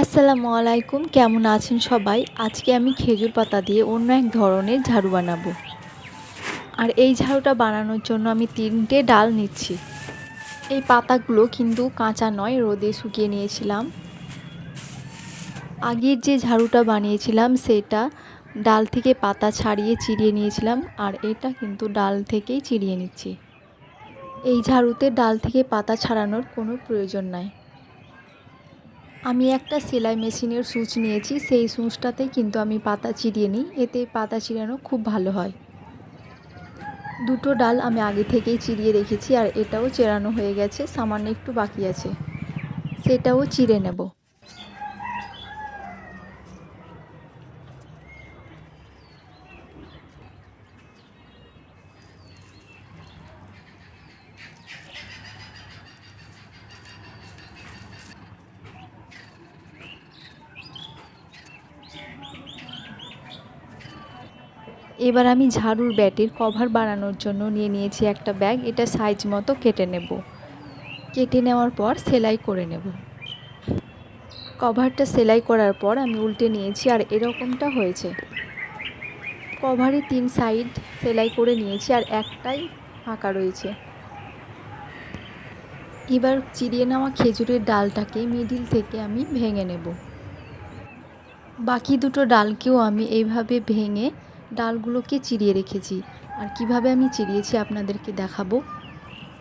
আসসালামু আলাইকুম, কেমন আছেন সবাই? আজকে আমি খেজুর পাতা দিয়ে অন্য এক ধরনের ঝাড়ু বানাবো। আর এই ঝাড়ুটা বানানোর জন্য আমি তিনটে ডাল নিচ্ছি। এই পাতাগুলো কিন্তু কাঁচা নয়, রোদে শুকিয়ে নিয়েছিলাম। আগের যে ঝাড়ুটা বানিয়েছিলাম, সেটা ডাল থেকে পাতা ছাড়িয়ে চিরিয়ে নিয়েছিলাম, আর এটা কিন্তু ডাল থেকেই চিরিয়ে নিচ্ছি। এই ঝাড়ুতে ডাল থেকে পাতা ছাড়ানোর কোনো প্রয়োজন নাই। আমি একটা সেলাই মেশিনের সুচ নিয়েছি, সেই সুচটাতে কিন্তু আমি পাতা চিরিয়ে নিই, এতে পাতা চিরানো খুব ভালো হয়। দুটো ডাল আমি আগে থেকেই চিরিয়ে রেখেছি আর এটাও চেরানো হয়ে গেছে, সামান্য একটু বাকি আছে। সেটাও চিরে নেব। এবার আমি ঝাড়ুর ব্যাটের কভার বানানোর জন্য নিয়ে নিয়েছি একটা ব্যাগ এটা সাইজ মতো কেটে নেব। কেটে নেওয়ার পর সেলাই করে নেব। কভারটা সেলাই করার পর আমি উল্টে নিয়েছি আর এরকমটা হয়েছে। কভারে তিন সাইড সেলাই করে নিয়েছি আর একটাই ফাঁকা রয়েছে। এবার চিরিয়ে নেওয়া খেজুরের ডালটাকে মিডিল থেকে আমি ভেঙে নেব। বাকি দুটো ডালকেও আমি এইভাবে ভেঙে ডালগুলোকে চিরিয়ে রেখেছি। আর কীভাবে আমি চিরিয়েছি আপনাদেরকে দেখাবো?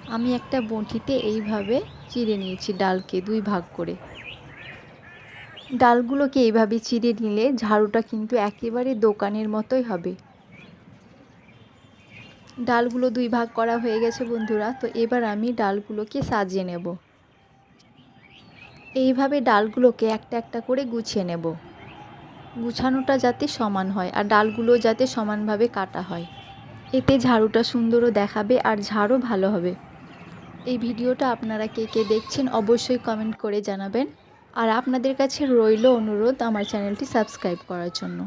আমি একটা বঁটিতে এইভাবে চিড়ে নিয়েছি ডালকে দুই ভাগ করে। ডালগুলোকে এইভাবে চিড়ে নিলে ঝাড়ুটা কিন্তু একেবারে দোকানের মতোই হবে। ডালগুলো দুই ভাগ করা হয়ে গেছে বন্ধুরা, তো এবার আমি ডালগুলোকে সাজিয়ে নেব। এইভাবে ডালগুলোকে একটা একটা করে গুছিয়ে নেব। গুছানোটা যাতে সমান হয় আর ডালগুলো যাতে সমানভাবে কাটা হয়। এতে ঝাড়ুটা সুন্দরও দেখাবে আর ঝাড়ও ভালো হবে। এই ভিডিওটা আপনারা কে কে দেখছেন অবশ্যই কমেন্ট করে জানাবেন। আর আপনাদের কাছে রইল অনুরোধ আমার চ্যানেলটি সাবস্ক্রাইব করার জন্য।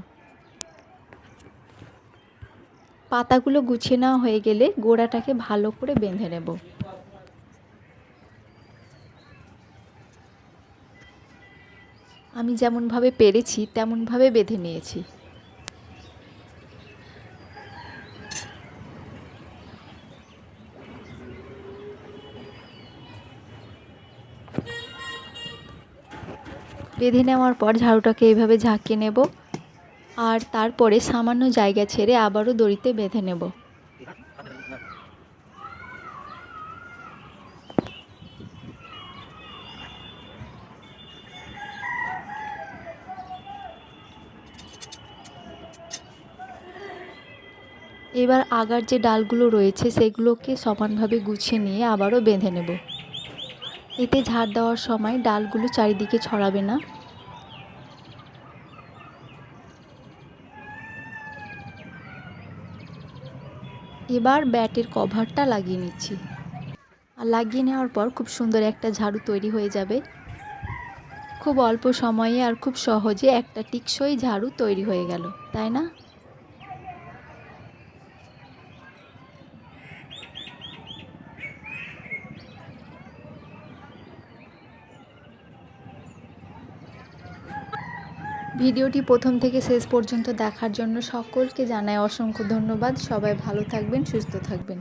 পাতাগুলো গুছিয়ে নেওয়া হয়ে গেলে গোড়াটাকে ভালো করে বেঁধে নেব। আমি যেমনভাবে পেরেছি, তেমনভাবে বেঁধে নিয়েছি। বেঁধে নেওয়ার পর ঝাড়ুটাকে এইভাবে ঝাঁকিয়ে নেব আর তারপরে সামান্য জায়গা ছেড়ে আবারও দড়িতে বেঁধে নেব। এবার আগার যে ডালগুলো রয়েছে, সেগুলোকে সমানভাবে গুছিয়ে নিয়ে আবারও বেঁধে নেব। এতে ঝাড় দেওয়ার সময় ডালগুলো চারিদিকে ছড়াবে না। এবার ব্যাটের কভারটা লাগিয়ে নিচ্ছি। আর লাগিয়ে নেওয়ার পর খুব সুন্দর একটা ঝাড়ু তৈরি হয়ে যাবে। খুব অল্প সময়ে আর খুব সহজে একটা টিকসই ঝাড়ু তৈরি হয়ে গেল, তাই না? ভিডিওটি প্রথম থেকে শেষ পর্যন্ত দেখার জন্য সকলকে জানাই অসংখ্য ধন্যবাদ। সবাই ভালো থাকবেন, সুস্থ থাকবেন।